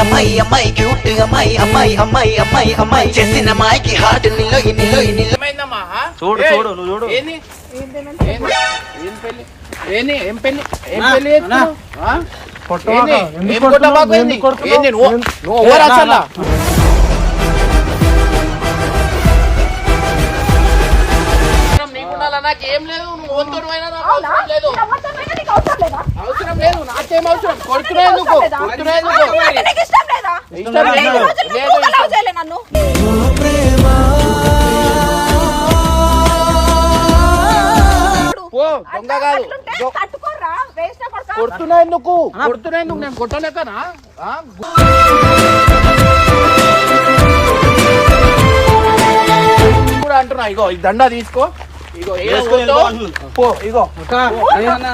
అమ్మాయి అమ్మాయి క్యూట్ అమ్మాయి అమ్మాయి అమ్మాయి అమ్మాయి అమ్మాయి చేసిన అమ్మాయికి హార్ట్ నిలో నిలో నిలో ఏమైందమ్మా ఆ? చూడు, చూడు, నువ్వు చూడు. ఏంది ఏంది? ఏం పెళ్ళి ఏంది ఏం పెళ్ళి ఏం? ఎందుకు ఏం? కొట్టబాకు ఏంది? ఏంది నువ్వు ఏం- నువ్వు నా, అసలు? నాకేం లేదు నువ్వు వంతుడు అయినా నాకు అవునా? అవసరం లేదు అవసరం లేదా? అవసరం లేదు నాకేం అవసరం కొడుతున్నా ఎందుకు? కొడుతున్నా ఎందుకు అంటే నీకు ఇష్టం లేదా? ఇష్టం మరి లేదు. ఇన్ని రోజులు లేదు, నువ్వు కూడా ఇష్టం. love చేయలే నన్ను. పో దొంగ అట్లా- కాదు అట్లుంటే దొ- తట్టుకోరా, వేస్ట్ నా కొడుకా. కొడుతున్నా ఎందుకు కొడుతున్నా ఎందుకు నేను కొట్టలేకనా ఆ? కూడా అంటున్నా ఇగో ఈ దండ తీసుకో ఇగో ఏ. పో ఇగో అక్క, ఏమన్నా?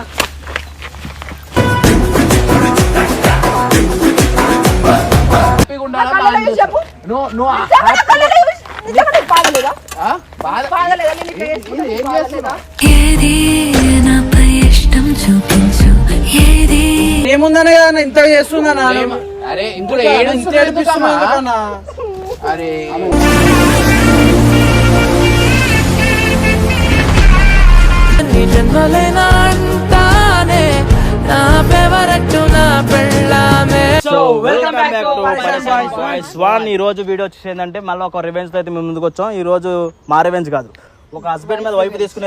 ఏముందనే కదా ఇంతగా చేస్తుందన్నా అరే ఇప్పుడు ఏడు ఇంత ఏడిపిస్తున్నా? అరే. జన్మలైనా అంటానే నా ఫేవరెట్ నా so welcome back to voice one ఈ రోజు వీడియో వచ్చేసి ఏంటంటే మళ్ళీ ఒక రివెంజ్తో అయితే మేము ముందుకు వచ్చాం. ఈ రోజు మా రివెంజ్ కాదు. ఒక హస్బెండ్ మీద వైఫ్ తీసుకునే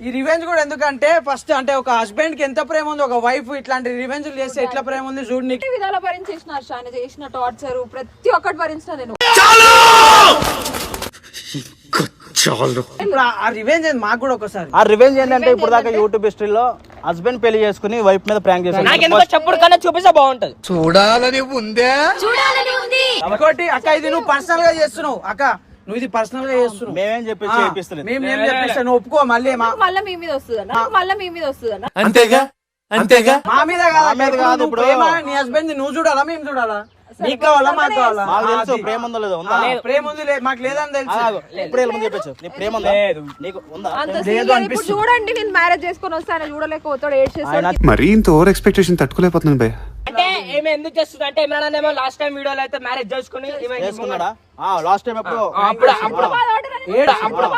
ఈ రివెంజ్ కూడా ఎందుకంటే ఫస్ట్ అంటే ఒక హస్బెండ్కి ఎంత ప్రేమ ఉంది ఒక వైఫ్ ఇట్లాంటి రివెంజ్ చేస్తే ఎట్లా ప్రేమ ఉంది చూడు నీకు. అన్ని విధాల భరించేసిన చేసిన టార్చర్ ప్రతి ఒక్కటి భరించిన నేను. ఇప్పుడు ఆ- రివెంజ్ మాకు కూడా ఒకసారి. ఆ రివెంజ్ ఏంటంటే ఇప్పుడు దాకా యూట్యూబ్ హిస్టరీలో హస్బెండ్ పెళ్ళి చేసుకుని వైఫ్ మీద ప్రాంక్ చప్పుడు కన్నా చూపిస్తే బాగుంటది. ఇంకోటి అక్క ఇది నువ్వు పర్సనల్గా చేస్తున్నావు. అక్క నువ్వు ఇది పర్సనల్గా చేస్తున్నావు. మేమేం చెప్పి చేపిస్తలేదు. మేము ఏం చెప్పిస్తా నువ్వు ఒప్పుకో మళ్ళీ మా మళ్ళీ మీ మీద వస్తుందన్న? మళ్ళీ మీ మీద వస్తుందన్న? అంతేగా? అంతేగా? మా మీద కాదు మా మీద ఇప్పుడు కాదు నువ్వు ఇప్పుడు. ప్రేమ, నీ హస్బెండ్ నీ చూడాలా మేము చూడాలా? నీకు కావాలా మాకు కావాలా? మాకు తెలుసు. ప్రేమ ఉందో లేదో ఉందా? ప్రేమ ఉంది లే- మాకు లేదని తెలుసు. ఇప్పుడు వెళ్ళమని చెప్పచ్చు. నీ ప్రేమ ఉందా? నీకు ఉందా? లేదు. లేదు. ఇప్పుడు. చూడండి నేను మ్యారేజ్ చేసుకొని వస్తే ఆయన చూడలేకపోతాడు ఏడ్ చేస్తాడు మరీ ఇంత ఓవర్ ఎక్స్పెక్టేషన్ తట్టుకోలేకపోతున్నాను భయ్య. అంటే ఏమి ఎందుకు చేస్తుంది? అంటే ఇమ్రాన్ ఏమో లాస్ట్ టైం వీడియోలో అయితే మ్యారేజ్ చేసుకుని ఈమె చేసుకున్నాడా? లాస్ట్ టైం ఎప్పుడు? అప్పుడు అప్పుడు. ఏడు అప్పుడు.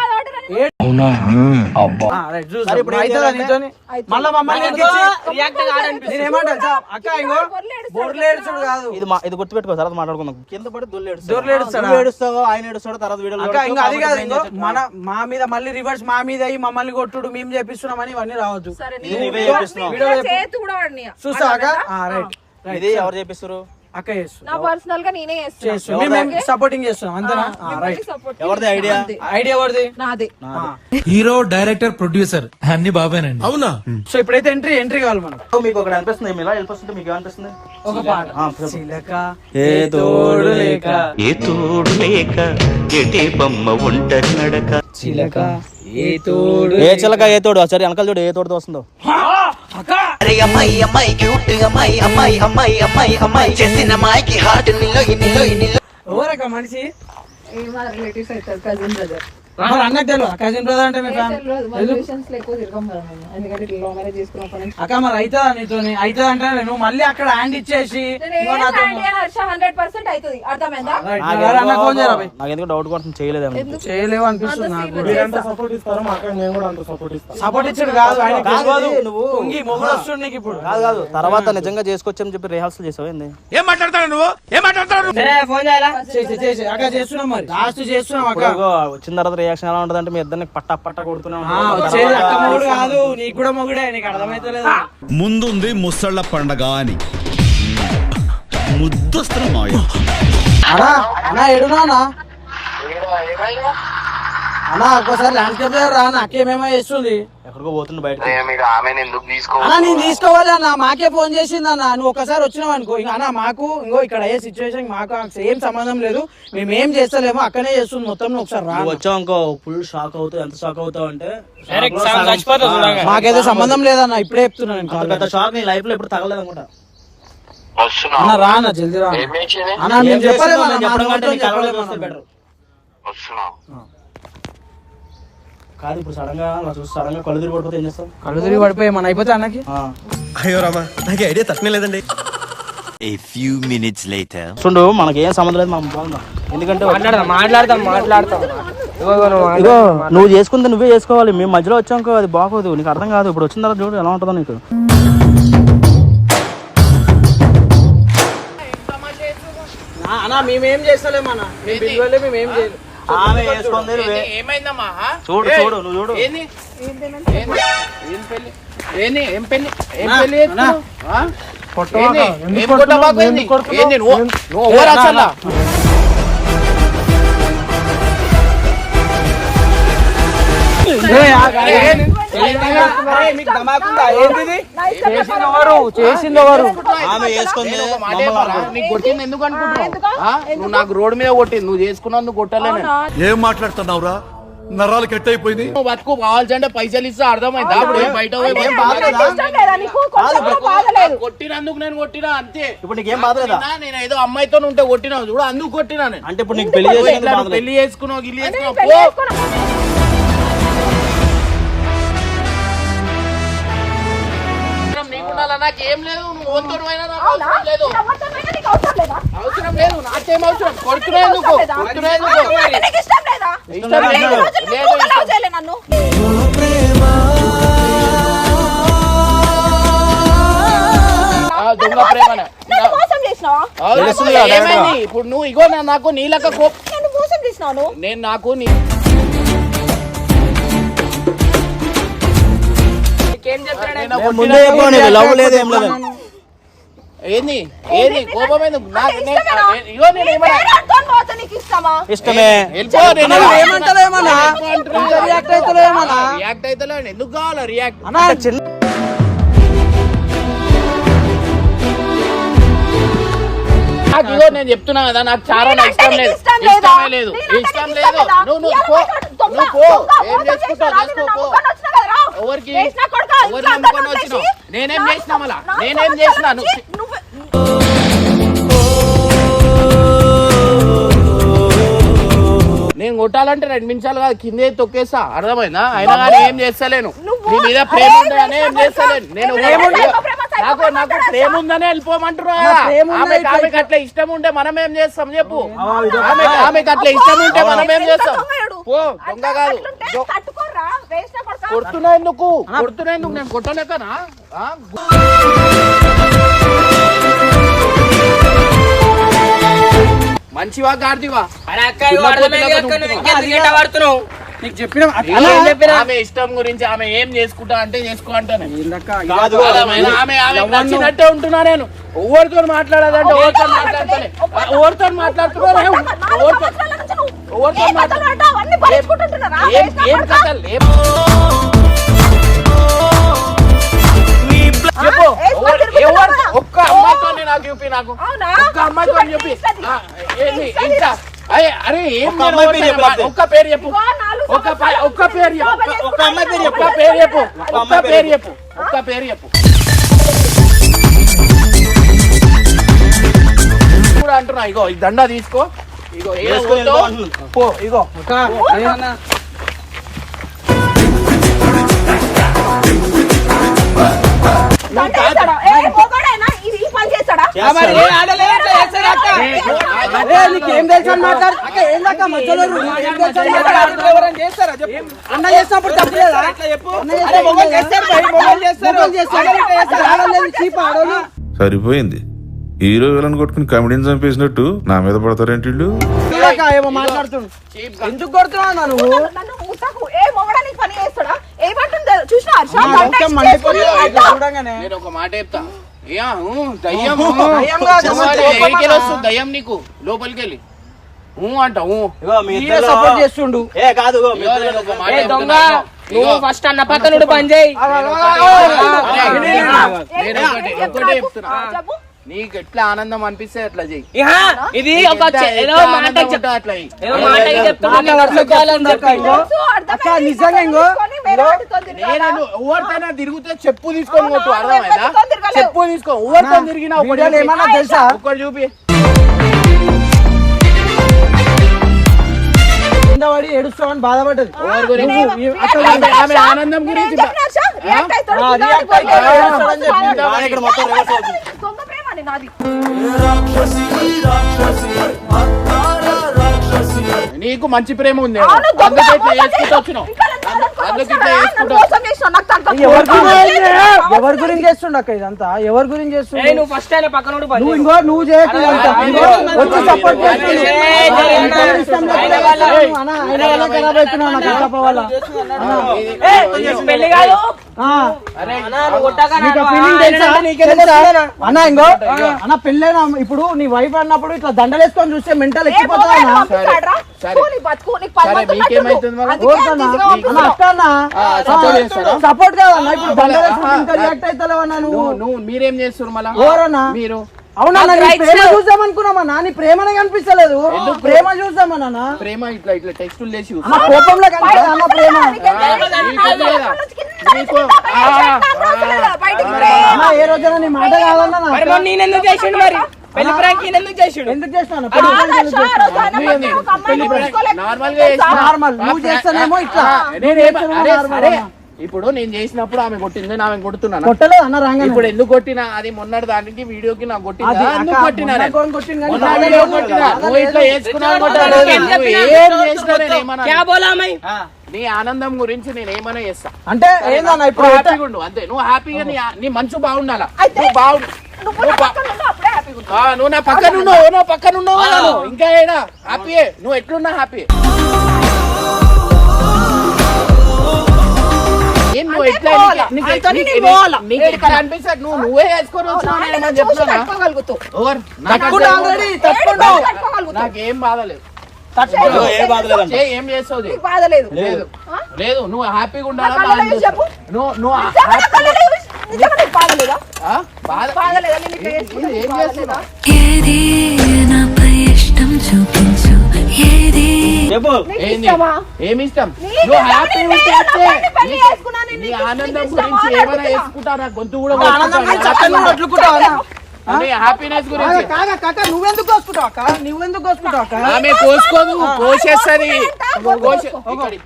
ఇది గుర్తుపెట్టుకో తర్వాత మాట్లాడుకుందాం. కింద పడి దొల్లు ఏడుస్తాడు. దొర్లు ఏడుస్తాడా? నువ్వు ఏడుస్తావు ఆయన ఏడుస్తాడు తర్వాత వీడియోలో అక్క ఏడుస్తావు, ఇంకా అది కాదు? మన మా మీద మళ్ళీ రివర్స్ మా మీద అయ్యి మమ్మల్ని కొట్టుడు మేము చేపిస్తున్నామని ఇవన్నీ. వీడియో వాడిని చూస్తా. ఇది ఎవరు చేపిస్తారు అక్క చేస్తుంది. నా పర్సనల్గా నేనే చేస్తున్నా. చేస్తుంది. మేము సపోర్టింగ్ చేస్తున్నాం అంతేనా? ఆ, మిమ్మల్ని రైట్ support ఎవరిది ఐడియా అంతే. ఐడియా ఎవరిది? నాదే. హీరో డైరెక్టర్ ప్రొడ్యూసర్ అన్ని బాబానండి. అవునా? సో ఇప్పుడైతే ఎంట్రీ ఎంట్రీ కావాలి మనకు. మీకు ఒకటి అనిపిస్తుంది మీరు ఇలా వెళ్ళిపోతుంటే మీకు ఏమనిపిస్తుంది? ఒక పాట. చిలక ఏ తోడు లేక. ఏ తోడు లేక ఎటే బొమ్మ నడక. చిలక ఏ తోడు ఏ చిలక ఏ తోడు? సరే వెనకాల చూడు ఏ తోడుతో వస్తుందో. అరే అమ్మాయి అమ్మాయి క్యూట్ అమ్మాయి అమ్మాయి అమ్మాయి అమ్మాయి అమ్మాయి చేసిన అమ్మాయికి హార్ట్ నిలో నిలో నిలో ఎవరక్క మనిషి? ఏ మా రిలేటివ్స్ అవుతారు కజిన్ బ్రదర్ కజిన్ బ్రదర్ అంటే అక్క మరి అవుతుందా అవుతుంది అంటే మళ్ళీ అక్కడ హ్యాండ్ ఇచ్చేసి ఇంకో నాతో హండ్రెడ్ పర్సెంట్ అవుతుంది. అర్థమైందా? రైట్, మరి ఎవరు అన్న ఫోన్ చేయరా భయ్? నాకు ఎందుకు డౌట్ కొడుతుంది చేయలేదేమో. చేయలేవు అనిపిస్తుంది నాకు. చేస్తా. సపోర్ట్ ఇచ్చాడు కాదు ఆయన కాదు, తెలియదు. నువ్వు- పొంగి మొగుడు వస్తుంది నీకు ఇప్పుడు. కాదు కాదు తర్వాత నిజంగా చేసుకొచ్చని చెప్పి రిహార్సల్ చేసావు ఏంది? ఏం మాట్లాడతాడు నువ్వు? ఏం మాట్లాడతాడు సరే ఫోన్ చేయాలా? చేసి చేసి అక్క చేస్తున్నాం మరి. లాస్ట్ చేస్తున్నాం అక్క. ఇప్పుడు ఇగో వచ్చిన తర్వాత రియాక్షన్ ఎలా ఉంటుంది అంటే మీ ఇద్దరిని పట్ట పట్ట కొడుతూనే ఆ, ఉంటారు. వచ్చేది అక్క మొగుడు కాదు నీకు కూడా మొగుడే నీకు అర్థమైతలేదు. ముందుంది ముసళ్ళ పండగ అని. ముద్దొస్తున్న అన్నా అన్నా ఎడునా అన్నా ఒక్కసారి ల్యాండ్స్కేప్ రా అన్న ఎక్కడికో పోతుంది బయట అన్నా నేను తీసుకోవాలి అన్న. మాకే ఫోన్ చేసింది అన్న. నువ్వు ఒకసారి వచ్చినావు అనుకో. ఇంకా అన్న మాకు ఇంకో ఇక్కడ ఏ సిచ్యువేషన్ మాకు ఏం సంబంధం లేదు. మేము ఏం చేస్తలేమో అక్కనే చేస్తుంది. మొత్తం నువ్వు ఒకసారి రా నువ్వు. వచ్చావు ఇంకో ఫుల్ షాక్ అవుతావు ఎంత షాక్ అవుతావు అంటే shock చచ్చిపోతావు చూడంగా. మాకైతే సంబంధం లేదన్న. ఇప్పుడే చెప్తున్నా నేను అంత కాల్ పెద్ద షాక్ నీ లైఫ్లో ఎప్పుడు తగలేదు అనుకుంటా అన్న రా అన్న జల్దీ రా అన్న. మేము చెప్పలేము? అన్న, మా చెప్పడం కంటే చెప్పలేము అన్న. better. కాదు ఇప్పుడు సడన్గా అలా చూసి సడన్గా కళ్ళు తిరిగి పడిపోతే ఏం చేస్తాం? కళ్ళు తిరిగి పడిపోయి మన అయిపోతే అన్నకి? ఆ. అయ్యో రామా నాకు ఐడియా తట్టనే లేదండి. A few minutes later. చూడు మనకి ఏం సంబంధం లేదు మనం బాగుందాం. ఎందుకంటే మాట్లాడదాం మాట్లాడతాం మాట్లాడతాం ఇగో ఇగో నువ్వు ఇగో నువ్వు చేసుకుంటే నువ్వే చేసుకోవాలి. మేము మధ్యలో వచ్చాక అది బాగోదు నీకు అర్థం కాదు. ఇప్పుడు వచ్చిన తర్వాత చూడు ఎలా ఉంటుందో నీకు. అన్న మేమేం చేస్తలేమన్నా మేము పిలవలే మేమేం చేయలేదు ఆమె వేసుకుంది ఏమైందమ్మా? చూడు చూడు నువ్వు చూడు ఏంది? ఏంది? ఏం పెళ్ళి? ఏంది? ఏం పెళ్ళి? ఏం? ఆ? ఏంది? ఏం నువ్వు ఎవరు అసలు చేసింది ఆమె. నీకు కొట్టింది ఎందుకు? అనుకుంటున్నావు? నువ్వు నాకు రోడ్డు మీద కొట్టింది. నువ్వు చేసుకున్నందుకు కొట్టలేను ఏం మాట్లాడుతున్నావురా? నరాలు కట్ అయిపోయింది నువ్వు బతుకు కావాల్సింటే పైసలు ఇస్తే అర్థమైందా? అప్పుడు ఏం బయట కొట్టినందుకు నేను కొట్టినా అంతే. ఇప్పుడు నీకేం బాధ లేదా? కొట్టినా, నేను ఏదో అమ్మాయితో ఉంటే కొట్టినా చూడు అందుకు కొట్టినా అంటే ఇప్పుడు నీకు నువ్వు పెళ్ళి చేసుకున్నావు గిల్లి చేసుకున్నావు. నాకేం లేదు నువ్వు ఓన్తోడు అయినా నాకు అవసరం లేదు. అవసరం లేదు? నాకేం అవసరం? కొడుతున్నా ఎందుకు? కొడుతున్నా ఎందుకు? ఇష్టం లేదు? లేదు. ఇష్టం. ఆ, దొంగ ప్రేమనే. ఇప్పుడు నువ్వు ఇగో నా- నాకు నీలక కోపం నేను నాకు నీ ముందే చెప్పాను నీకు లవ్ లేదు ఏం లేదు. ఏంది? ఏది? కోపం ఎందుకు? నాకు ఇష్టమే? రియాక్ట్ అవుతలే ఎందుకు కావాలా రియాక్ట్ అన్న చిన్న ఇగో నేను చెప్తున్నా కదా నాకు చాలా ఇష్టం లేదు. ఇష్టమే లేదు. ఇష్టం లేదు. నువ్వు నువ్వు ఎవరికి? నేనేం చేసినా మళ్ళా? నేనేం చేసినా నువ్వు? నేను కొట్టాలంటే రెండు నిమిషాలు కాదు కిందే తొక్కేస్తా అర్థమైందా? అయినా కానీ ఏం చేస్తలేను. నీ మీద ప్రేమ ఏం చేస్తలేను. నేను నాకు నాకు ప్రేమ ఉందనే ఆమెకి అట్లా ఇష్టం ఉంటే మనం ఏం చేస్తాం చెప్పు. ఆమె ఆమెకి అట్లా ఇష్టం ఉంటే మనం ఏం చేస్తాం? పో దొంగ కాదు. కొడుతున్నా ఎందుకు కొడుతున్నా ఎందుకు నేను కొట్టలేకనా? మంచివా గాడిదివా? అరే అక్క నీకు చెప్పిన ఆమె ఇష్టం గురించి ఆమె ఏం చేసుకుంటా అంటే చేసుకో అంటాను. కాదు ఆమె ఆమె నచ్చినట్టే ఉంటున్నా నేను. ఎవరితో మాట్లాడాలంటే ఎవరితో మాట్లాడతానే. ఎవరితో మాట్లాడుతున్నా ఎవరితో మాట్లాడుతున్నా ఏం కథలు? ఏం చెప్పు. ఒక్క అమ్మాయితో నాకు చూపి నాకు. ఒక్క అమ్మాయితో చెప్పి. అరే ఏం ఒక్క పేరు చెప్పు. ఒక్క చెప్పు ఒక్క పేరు చెప్పు. ఒక్క అమ్మాయి పేరు చెప్పు. ఒక్క పేరు చెప్పు. ఒక్క పేరు చెప్పు. ఒక్క పేరు చెప్పు. కూడా అంటున్నా ఇగో ఈ దండ తీసుకో. ఇగో. పో ఇగో. ఇట్లా చేస్తాడు? నీకేం తెలుసు మాట్లాడు మధ్యలో. అన్న చేసినప్పుడు తప్పలేదా? సరిపోయింది. హీరో విలన్ కొట్టుకుని కమెడీని చంపేసినట్టు నా మీద పడతారేంటి ఏమో మాట్లాడుతుండు. ఎందుకు నువ్వు? చూడంగానే. నేను ఒక మాట చెప్తా. దయ్యం నీకు లోపలికి వెళ్ళి అంట సపోర్ట్ చేస్తుండు ఏ కాదు దొంగ. నువ్వు ఫస్ట్ అన్న పక్కనుడు పని చేయి ఒకటే చెప్తున్నా నీకు ఎట్లా ఆనందం అనిపిస్తే అట్లా చెయ్యి. ఇహా, ఇది ఒక ఏదో మాట అట్లా. ఏదో మాట చెప్తున్నా నిజంగా నేను ఎవరితోనే తిరిగితే చెప్పు తీసుకొని కొట్టు అర్థమైందా? చెప్పు తీసుకో ఎవరితో తిరిగినా ఒకటి. ఏమన్నా తెలుసా? ఒకటి చూపి. కింద పడి ఏడుస్తామని బాధపడ్డది. ఆనందం గురించి బా- రియాక్ట్ అయితే ఏడుస్తాడని నీకు మంచి ప్రేమ ఉంది అందుకే ఇట్లా. వచ్చినావు. అందుకే ఇట్లా ఎవరి గురించి చేస్తుండ అక్క ఇదంతా? ఎవరి గురించి చేస్తుండ? నువ్వు ఫస్ట్ అయినా పక్కన ఉండి పని నువ్వు. ఇంకో వచ్చి సపోర్ట్. అన్న, ఇంకో. అన్న పెళ్ళైనా ఇప్పుడు నీ వైఫ్ అన్నప్పుడు ఇట్లా దండలేసుకొని చూస్తే మెంటల్ ఎక్కిపోతా సపోర్ట్ కాదన్న ఇప్పుడు రియాక్ట్ నువ్వు? మీరేం చేస్తున్నారు మళ్ళా? ఎవరన్నా? మీరు? అవునా ప్రేమ లేవు. చూద్దాం అనుకున్నామన్నా నీ ప్రేమనే కనిపిస్తలేదు. ప్రేమ చూద్దామన్నా ప్రేమ ఇట్లా ఇట్లా టెక్స్టులు చేసి కోపంలో కనిపిస్తుంది అన్న ప్రేమ. ఏ రోజైనా నీ మాట కాదన్నా నా మరి అక్క? మొన్న నేను ఎందుకు చేసిండు మరి? పెళ్ళి ప్రాంక్ ఎందుకు చేసిండు? ఎందుకు చేస్తాను. నార్మల్గా. నార్మల్ నువ్వు చేస్తానేమో ఇట్లా. ఇప్పుడు నేను చేసినప్పుడు ఆమె కొట్టింది ఆమె కొడుతున్నాను కొట్టలేదు అన్న రాగానే. ఇప్పుడు ఎందుకు కొట్టినా? అది మొన్నటి దానికి వీడియోకి నాకు కొట్టిందా? ఎందుకు కొట్టినా వీడియో. కొట్టినా? నువ్వు ఇట్లా నీ ఆనందం గురించి నేను ఏమైనా చేస్తా. అంటే ఏందన్న ఇప్పుడు హ్యాపీగా ఉండు అంతే. నువ్వు హ్యాపీగా నీ మనసు బాగుండాలా? బాగుండు నువ్వు నా పక్కన ఉన్నావు నా పక్కన ఉన్నావు. ఇంకా ఏడా? హ్యాపీయే నువ్వు ఎట్లున్నా హ్యాపీ ఏం. నువ్వు వేసుకొని వచ్చినావు నాన్న నేను చూసి చెప్తున్నా తట్టుకోగలుగుతావు. Over తట్టుకున్నా already, తట్టుకున్నా. ఏడు తట్టుకోగలుగుతావు. నాకేం బాధ లేదు తట్టుకో. ఏ చేస్తావు? లేదు. లేదు. నువ్వు హ్యాపీగా ఉండాలా. నువ్వు నువ్వు చెప్పు? ఏమి ఇష్టం? నువ్వు? హ్యాపీ ఉంటే నీ- ఆనందం గురించి ఏమైనా గొంతు కూడా హ్యాపీనెస్ గురించి. నువ్వెందుకు కోసుకుంటావు నువ్వెందుకు కోసేస్తుంది.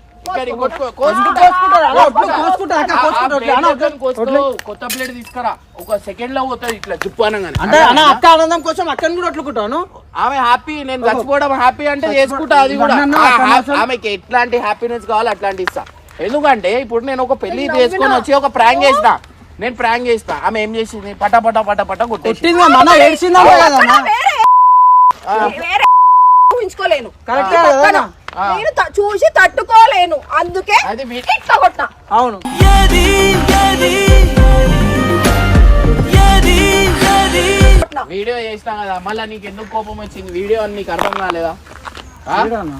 కొత్త ప్లేట్ తీసుకురా. ఒక సెకండ్లో పోతుంది ఇట్లా జిప్పు అనగానే. అంటే అన్న అక్క ఆనందం కోసం అక్కని కూడా ఒట్లుకుంటాను ఆమె హ్యాపీ నేను చచ్చిపోవడం హ్యాపీ అంటే చేసుకుంటా అది కూడా. ఆమెకి ఎట్లాంటి హ్యాపీనెస్ కావాలో అట్లాంటి ఇస్తా. ఎందుకంటే ఇప్పుడు నేను ఒక పెళ్ళి చేసుకొని వచ్చి ఒక ప్రాంక్ చేసిన. నేను ప్రాంక్ చేసిన ఆమె ఏం చేసింది? పట పట పట పట కొట్టేసి కొట్టింది మన ఏడ్చిందంటే కదన్నా వేరే వేరే ఊహించుకోలేను. కరెక్ట్? నేను త- చూసి తట్టుకోలేను. అందుకే ఇట్లా కొట్టినా అవును. కొట్టినా. వీడియో చేసినా కదా మళ్ళీ నీకు ఎందుకు కోపం వచ్చింది? వీడియో అని నీకు అర్థం కాలేదా?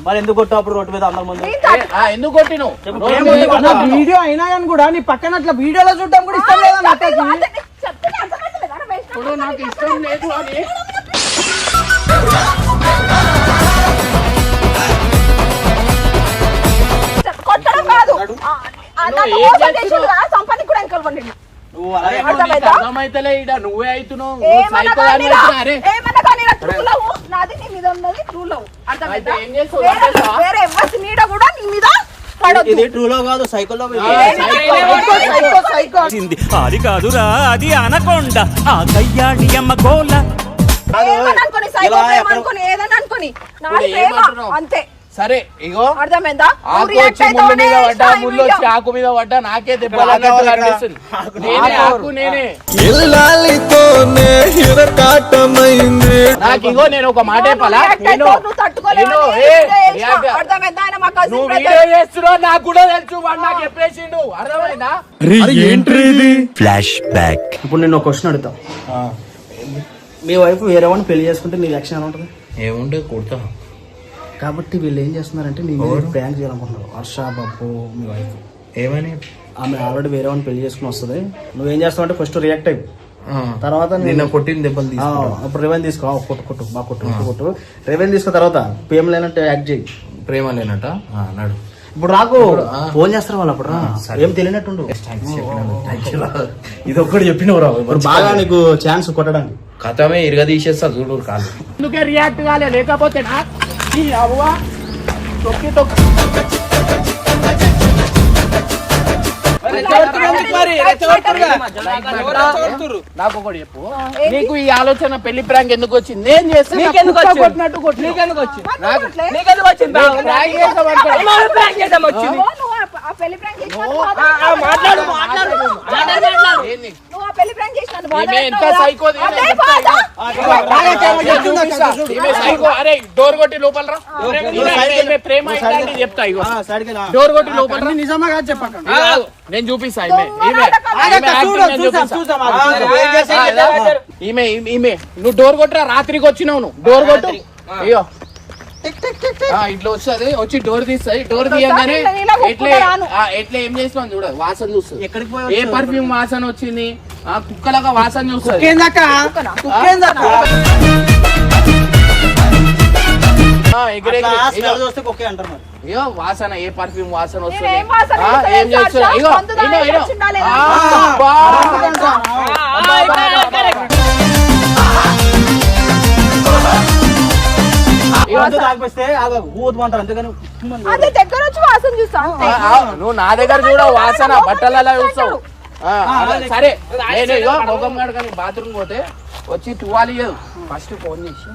మరి ఎందుకు కొట్టావు అప్పుడు రోడ్డు మీద అందరి ముందు? ఎందుకు కొట్టావు. వీడియో అయినా కానీ కూడా నీ పక్కన అట్లా వీడియోలో చూడడం కూడా ఇష్టం లేదా నాకు ఇష్టం లేదు రా, అవుతున్నావు. అరే ఏమన్నా కానీ రా, true love. నాది నీ మీద ఉన్నది true love. అర్థమైందా? అయితే ఏం చేస్తావు? వేరే- చంపేస్తావా? వేరే ఎవరి నీడ కూడా నీ మీద పడొద్దు. ఇది ట్రూలో కాదు సైకిల్లో ఆ, psycho. సైకో సైకో అది కాదురా అది అనకొండ ఆ కయ్యాడి అమ్మ గోల ఏమని అనుకోని, ఎక్కడ- అనుకోని, ఏదని అనుకోని. అంతే సరే ఇగో అర్థమైందా? ముళ్ళు. వచ్చి ఆకు మీద పడ్డా నాకే దెబ్బలు ఆకు అన్నట్టు ఎవరు? కనిపిస్తుంది నేనే ఆకు నేనే. నాకు ఇగో నేను ఒక మాట నువ్వు. వీడియో చేస్తున్నావు నాకు కూడా తెలుసు వాడు నాకు చెప్పేసిండు. అర్థమైందా? ఫ్లాష్ బ్యాక్ ఇప్పుడు నేను ఒక క్వశ్చన్ అడుగుతా. మీ వైఫ్ వేరే వాడిని పెళ్ళి చేసుకుంటే నీ ఎలా ఉంటుంది? ఏముంటే కొడతా. కాబట్టి వీళ్ళు ఏం చేస్తున్నారంటే మీద ప్రాంక్ చేయాలనుకుంటున్నారు. హర్ష బాబు మీ వైఫ్ ఏమని? ఆమె ఆల్రెడీ వేరే వాడిని పెళ్ళి చేసుకుని వస్తుంది. నువ్వేం చేస్తావు అంటే ఫస్ట్ రియాక్ట్ అయ్యి తర్వాత నిన్న కొట్టిన దెబ్బలు అప్పుడు రెవెన్ తీసుకో. కొట్టు కొట్టు బాగా కొట్టు కొట్టు, కొట్టు. రెవెన్ తీసుకున్న తర్వాత. పేమ్ లేనట్టు యాక్ట్ చేయి. ప్రేమ లేనట? నడు. ఇప్పుడు రాకు. ఫోన్ చేస్తారు వాళ్ళు అప్పుడు రా. ఏం తెలియనట్టుండు. ఇది ఒక్కటి చెప్పినవరా ఇప్పుడు బాగా నీకు ఛాన్స్ కొట్టడానికి. కథమే ఇరగ తీసేస్తా చూడు కాదు రియాక్ట్ కాలే లేకపోతే రెచ్చగొడుతుర్రు? నాకు ఒకటి చెప్పు. నీకు ఈ ఆలోచన పెళ్ళి ప్రాంక్ ఎందుకు వచ్చింది? నేను చేస్తే? కొట్టినట్టు కొట్టి నీకెందుకు వచ్చింది? నీకెందుకు వచ్చింది మాట్లాడు. మాట్లాడు డోర్ కొట్టి లోపల ప్రేమ చెప్తా ఇగో డోర్ కొట్టి లోపల. నిజమా కాదు చెప్పక. నేను చూపిస్తా ఈమె ఈమె నువ్వు డోర్ కొట్టరా రాత్రికి వచ్చినావు నువ్వు డోర్ కొట్టు అయ్యో ఇట్లా వస్తుంది వచ్చి డోర్ తీస్తుంది డోర్ తీయగానే ఎట్లా ఎట్లా ఏం చేస్తాం చూడ వాసన చూస్తుంది ఎక్కడికి పోయి ఏ పర్ఫ్యూమ్ వాసన వచ్చింది ఆ కుక్కలాగా వాసన చూస్తుంది ఇగో వాసన ఏ పర్ఫ్యూమ్ వాసన వస్తుంది ఏం చేస్తున్నా అదే దగ్గర వచ్చి వాసన చూస్తా అంతే. ఆ, ఆ, నువ్వు నా దగ్గర చూడ వాసన బట్టలలో చూస్తావు. సరే ముఖం కడుకొని బాత్రూమ్ పోతే వచ్చి తువాలి ఫస్ట్ ఫోన్ చేసి.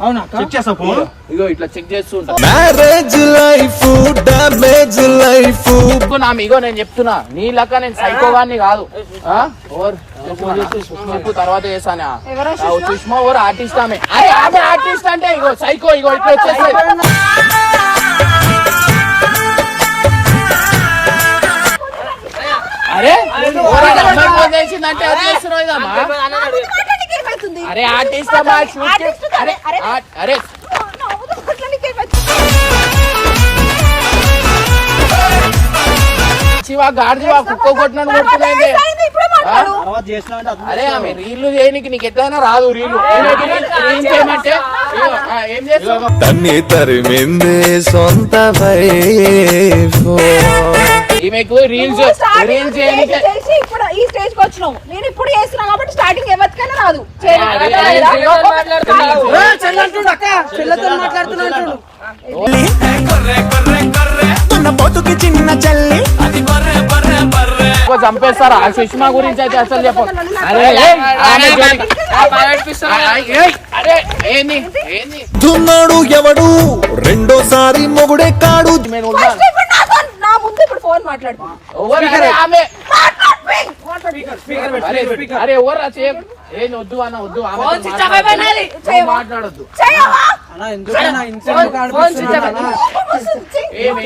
అవునా చెక్ చేస్తావు ఫోన్. ఇగో ఇట్లా చెక్ చేస్తూ ఉంటా. మ్యారేజ్ లైఫ్ డామేజ్ లైఫ్ ఇదిగో నా ఇగో నేను చెప్తున్నా నీ లెక్క నేను సైకోగాన్ని కాదు? ఓర్. చెప్పు తర్వాత చేసానా సుష్మా ఓర్ ఆర్టిస్ట్ ఆమె అరే ఆమె ఆర్టిస్ట్ అంటే ఇగో సైకో ఇగో ఇట్లా వచ్చేసి అరే ఓరా అమ్మాయి ఫోన్ చేసిందంటే అది చేస్తున్నావు ఇదమ్మా మాట్లాడనీకి ఏమవుతుంది? అరే ఆర్టిస్ట్ అమ్మా అరే అరే? శివ గాడిదివా కుక్క కొట్టినట్టు కొడుతున్నాయి ఏమైంది? ఇప్పుడే మాట్లాడు. తర్వాత చేసినా అంటే అరే ఆమె రీళ్ళు చేయనికి నీకు ఎట్లయినా రాదు రీళ్ళు ఏం చేయమంటే? ఇగో, ఆ, ఏం చేస్తావు? తన్ని తరిమింది సొంత ఈమెకు రీల్స్ రీల్స్ చేసి చేయనికి చేసి ఇప్పుడు ఈ స్టేజ్కి వచ్చినావు. నేను ఇప్పుడు చేస్తున్నా కాబట్టి స్టార్టింగ్ ఎవరికైనా రాదు. అదే, అదే? అదే, చిన్న చల్లి. ఎక్కువ చంపేస్తారా? ఆ సుష్మా గురించి అయితే అసలు చెప్పు. అరే ఏయ్, ఆమె జోలికి- ఆ, బాగా ఏడిపిస్తున్నావు. ఆ, ఏయ్, అరే ఏంది? ఏంది దున్నాడు ఎవడు? రెండోసారి మొగుడే కాడు. నేను ఉన్నా ఇప్పుడు నాతో నా ముందు ఇప్పుడు ఫోన్ మాట్లాడు అరే ఎవరు ఏంది వద్దు అన్న వద్దు. మాట్లాడొద్దు. ఏం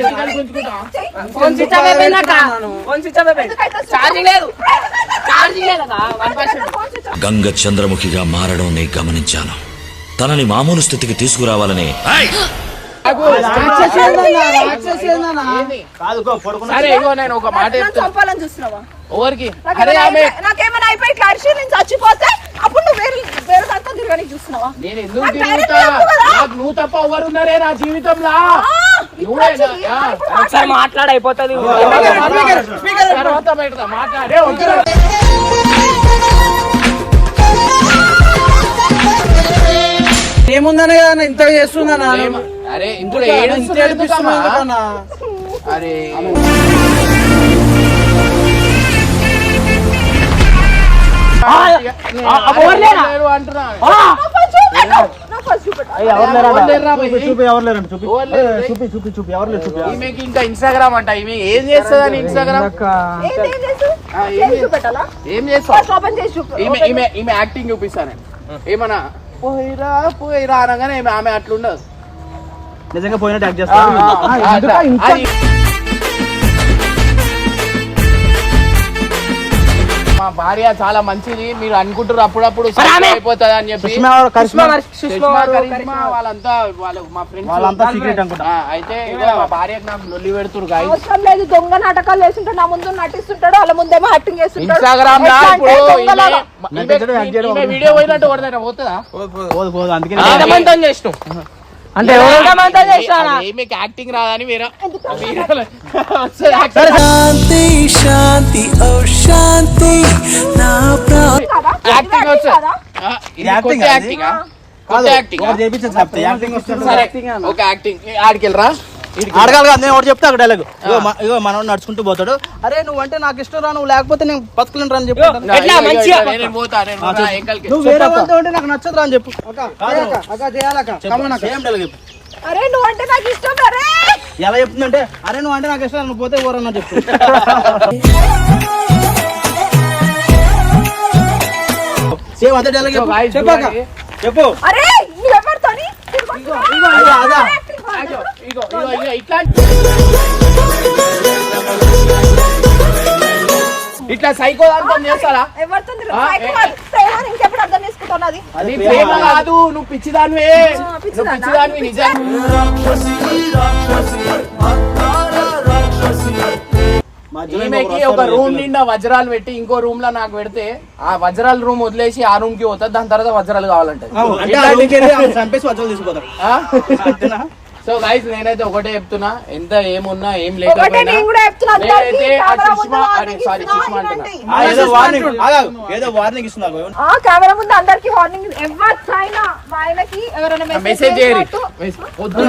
గంగ చంద్రముఖిగా మారడం గమనించాను. తనని మామూలు స్థితికి తీసుకురావాలని సరే ఇగో నేను ఒక మాట చంపాలని చూస్తున్నావా? ఎవరికి? అరే నాకేమైనా ఆమె అయిపోయి- నాకేమైనా అయిపోయి ఇట్లా అరిచి నేను చచ్చిపోతే అప్పుడు నువ్వు వేరే వేరే దాంతో తిరగడానికి చూస్తున్నావా? నేను ఎందుకు తిరుగుతా. నాకు నువ్వు తప్ప ఎవరు ఉన్నారే నా జీవితంలో? ఒకసారి మాట్లాడ. అయిపోతుంది తర్వాత మాట్లాడే. ఏముందనే కదా ఇంత చేస్తుందన్నా ఏమ- అరే ఇప్పుడు? అరే. ఇంకా ఇన్స్టాగ్రామ్ అంట ఈమె ఏం చేస్తుందని ఇన్స్టాగ్రామ్ ఏం చేసు? ఆ, ఏం చేసి చేసు? చూపెట్టాలా? ఏం చేస్తావు? ఫస్ట్ ఓపెన్ చేసి చూపు ఈమె యాక్టింగ్ చూపిస్తాను. ఏమన్నా? పోయిరా పోయిరా అనగానే ఆమె అట్లుండదు. నిజంగా పోయినట్టు యాక్ట్ ఆ, చేస్తా ఆ, అట్లా. అది- మా భార్య చాలా మంచిది. మీరు అనుకుంటారు అప్పుడప్పుడు అయిపోతుంది అని చెప్పి. సుష్మా ఎవరు? కరిష్మా సుష్మా, కరిష్మా వాళ్ళంతా వాళ్ళ మా ఫ్రెండ్స్. అయితే మా భార్యకు నాకు లొల్లి పెడుతురు అవసరం లేదు. దొంగ నాటకాలు వేస్తుంటాడు నా ముందు నటిస్తుంటాడు. వాళ్ళ ముందేమో యాక్టింగ్ చేస్తుంటాడు. ఇన్స్టాగ్రామ్ లా ఇప్పుడు వీడియో పోయినట్టు కొడతారా పోతుందా? పోదు పోదు. అందుకే చేసినావు? అంటే ఈమెకి యాక్టింగ్ రాదని వేరే శాంతి శాంతి ఓ శాంతి నా? Acting acting? Acting acting acting acting ఆడికెళ్ళరా అడగాలి కదా నేను ఒకటి చెప్తే అక్కడ డైలాగ్ ఇగో మ- ఇగో మనోడు నడుచుకుంటూ పోతాడు. అరే నువ్వు అంటే నాకు ఇష్టం రా నువ్వు లేకపోతే నేను బతకలేను రా అని చెప్పు ఎట్లా? మంచిగా నేను పోతా నేను పోతా ఎంకల్కి. నువ్వు వేరే వాళ్ళతో ఉంటే నాకు నచ్చదు రా అని చెప్పు. సేమ్ డైలాగ్ చెప్పు. అరే నువ్వు అంటే నాకు ఇష్టం అరే ఎలా చెప్తుందంటే అరే నువ్వు అంటే నాకు ఇష్టం నువ్వు పోతే ఊరన్నా చెప్పు. సేమ్ అదే డైలాగ్ చెప్పు. చూడండి. చెప్పు. అరే నువ్వు ఎవరితోని? అయ్యో, అదా. ఇగో, ఇగో, ఇగో, ఇట్లా ఇట్లా సైకో చేస్తారా? ఇంకెప్పుడు అర్థం చేసుకుంటున్నది అది ప్రేమ కాదు నువ్వు పిచ్చిదానివే. నువ్వు పిచ్చిదానా? పిచ్చిదానివి నిజం. ఈమెకి ఒక రూమ్. నిండా వజ్రాలు పెట్టి ఇంకో రూమ్లో నాకు పెడితే ఆ వజ్రాల రూమ్ వదిలేసి ఆ రూమ్కి పోతుంది దాని తర్వాత వజ్రాలు కావాలంటది. సో గైస్ నేనైతే ఒకటే చెప్తున్నా ఎంత ఏమున్నా ఏం ఒకటే లేకపోయినా నేనైతే ఆ సుష్మా అరే సారీ ఇస్తున్నా, సుష్మా అంటున్నా వినండి. ఆ, ఏదో వార్నింగ్ ఆగాగు. ఏదో వార్నింగ్ ఇస్తున్నా ఆ కెమెరా ముందు అందరికి వార్నింగ్ ఎవరికైనా మా ఆయనకి ఎవరైనా మెసేజ్ చేయరు వద్దు.